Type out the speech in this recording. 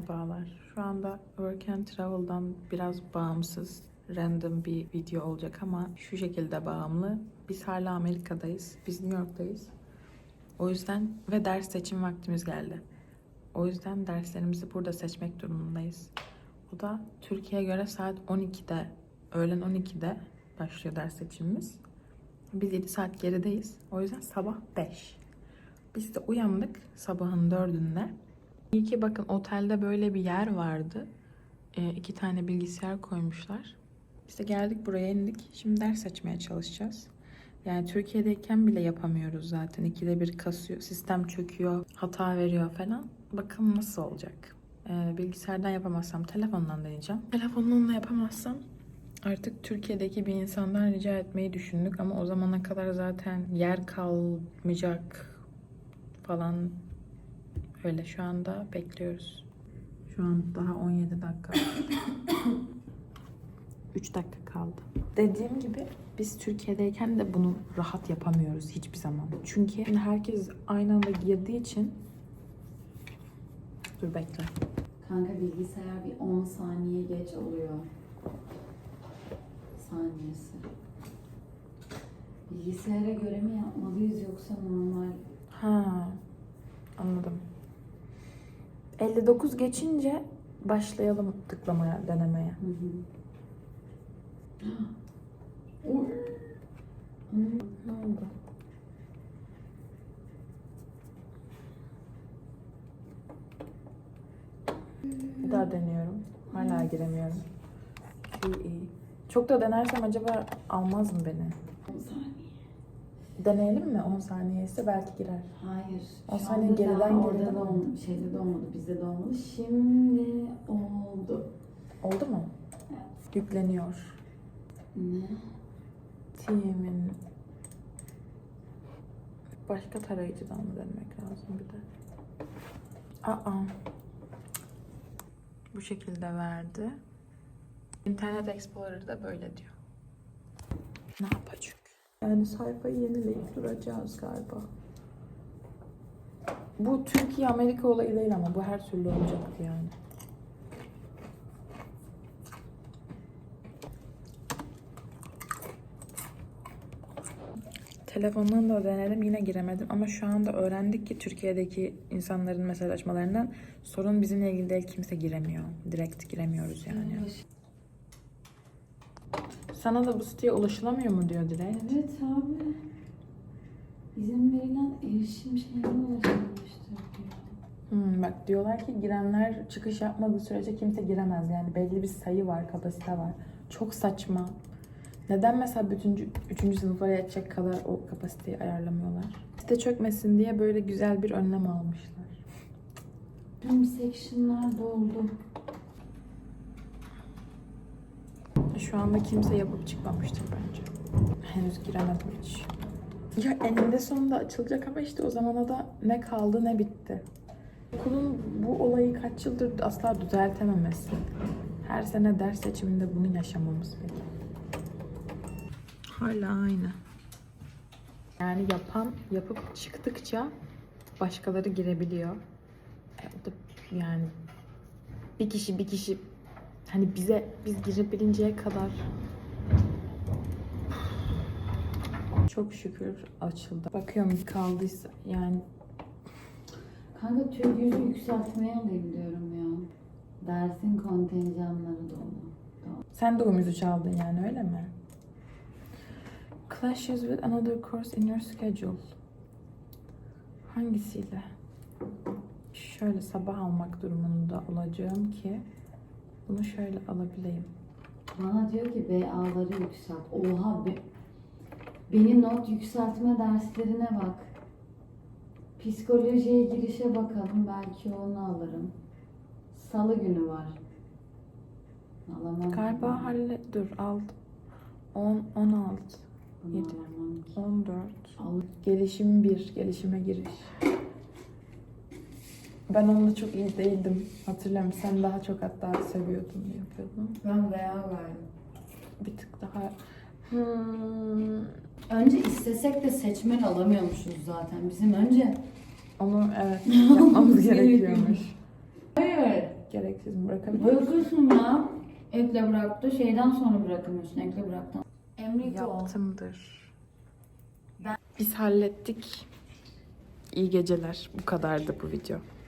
Merhabalar. Şu anda Work and Travel'dan biraz bağımsız, random bir video olacak ama şu şekilde bağımlı. Biz hala Amerika'dayız. Biz New York'tayız. O yüzden ve ders seçim vaktimiz geldi. O yüzden derslerimizi burada seçmek durumundayız. O da Türkiye'ye göre saat 12'de, öğlen 12'de başlıyor ders seçimimiz. Biz 7 saat gerideyiz. O yüzden sabah 5. Biz de uyandık sabahın 4'ünde. İyi ki bakın otelde böyle bir yer vardı. Ee, iki tane bilgisayar koymuşlar. De geldik buraya indik. Şimdi ders açmaya çalışacağız. Yani Türkiye'deyken bile yapamıyoruz zaten. İkide bir kasıyor, sistem çöküyor, hata veriyor falan. Bakalım nasıl olacak. Ee, bilgisayardan yapamazsam telefondan deneyeceğim. Telefondan yapamazsam artık Türkiye'deki bir insandan rica etmeyi düşündük ama o zamana kadar zaten yer kalmayacak falan Öyle şu anda bekliyoruz. Şu an daha 17 dakika. 3 dakika kaldı. Dediğim gibi biz Türkiye'deyken de bunu rahat yapamıyoruz hiçbir zaman. Çünkü herkes aynı anda girdiği için Dur bekle. Kanka bilgisayar bir 10 saniye geç oluyor. Saniyesi. Bilgisayara göre mi yapmalıyız yoksa normal? Ha. Anladım. 59 geçince başlayalım tıklamaya, denemeye. Hı hı. Oy. Hı. Ne oldu? Bir daha deniyorum. Hala giremiyorum. İyi iyi. Çok da denersem acaba almaz mı beni? 10 saniye. Deneyelim mi? 10 saniye ise belki girer. Hayır. O şu saniye anda geriden daha geriden orada da olmadı. Şeyde de olmadı, bizde de olmadı. Şimdi oldu. Oldu mu? Yükleniyor. Ne? Team'in başka tarayıcıdan mı denemek lazım bir de? Aa. Bu şekilde verdi. Internet Explorer'da böyle diyor. Ne yapacak? Yani sayfayı yenileyip duracağız galiba. Bu Türkiye Amerika olayı değil ama bu her türlü olacaktı yani. Telefondan da denedim yine giremedim ama şu anda öğrendik ki Türkiye'deki insanların mesajlaşmalarından sorun bizimle ilgili değil kimse giremiyor. Direkt giremiyoruz yani. Sana da bu siteye ulaşılamıyor mu diyor direkt? Evet abi. İzin verilen erişim şeyine ulaşılmıştır diyor. Hmm, bak diyorlar ki girenler çıkış yapmadığı sürece kimse giremez. Yani belli bir sayı var, kapasite var. Çok saçma. Neden mesela bütün üçüncü sınıflara yetecek kadar o kapasiteyi ayarlamıyorlar? Site çökmesin diye böyle güzel bir önlem almışlar. Tüm sectionlar doldu. Şu anda kimse yapıp çıkmamıştır bence. Henüz giremedim hiç. Ya eninde sonunda açılacak ama işte o zamana da ne kaldı ne bitti. Okulun bu olayı kaç yıldır asla düzeltememesi. Her sene ders seçiminde bunu yaşamamız peki. Hala aynı. Yani yapan yapıp çıktıkça başkaları girebiliyor. Yani bir kişi bir kişi hani bize biz girebilinceye kadar çok şükür açıldı. Bakıyorum kaldıysa yani Kanka Türk yüzü yükseltmeye alayım diyorum ya. Dersin kontenjanları dolu. Sen de umuzu çaldın yani öyle mi? Clashes with another course in your schedule. Hangisiyle? Şöyle sabah almak durumunda olacağım ki bunu şöyle alabileyim. Bana diyor ki BA'ları yükselt. Oha be. Beni not yükseltme derslerine bak. Psikolojiye girişe bakalım. Belki onu alırım. Salı günü var. Alamam. Galiba halle dur aldım. 10 16 Bunu yedi. alamam ki. 14 Al. Gelişim 1, gelişime giriş. Ben onda çok iyi değildim. Hatırlıyorum sen daha çok hatta seviyordun, yapıyordun. Ben veya verdim. Bir tık daha... Hmm, Önce istesek de seçmen alamıyormuşuz zaten. Bizim önce onu evet yapmamız Gerekiyormuş. Hayır. gereksiz mi? Bırakabilir misin? Bırakırsın ya. Ekle bıraktı. Şeyden sonra bırakamıyorsun. Ekle bıraktı. Emriko. Yaptımdır. Ben- Biz hallettik. İyi geceler. Bu kadardı bu video.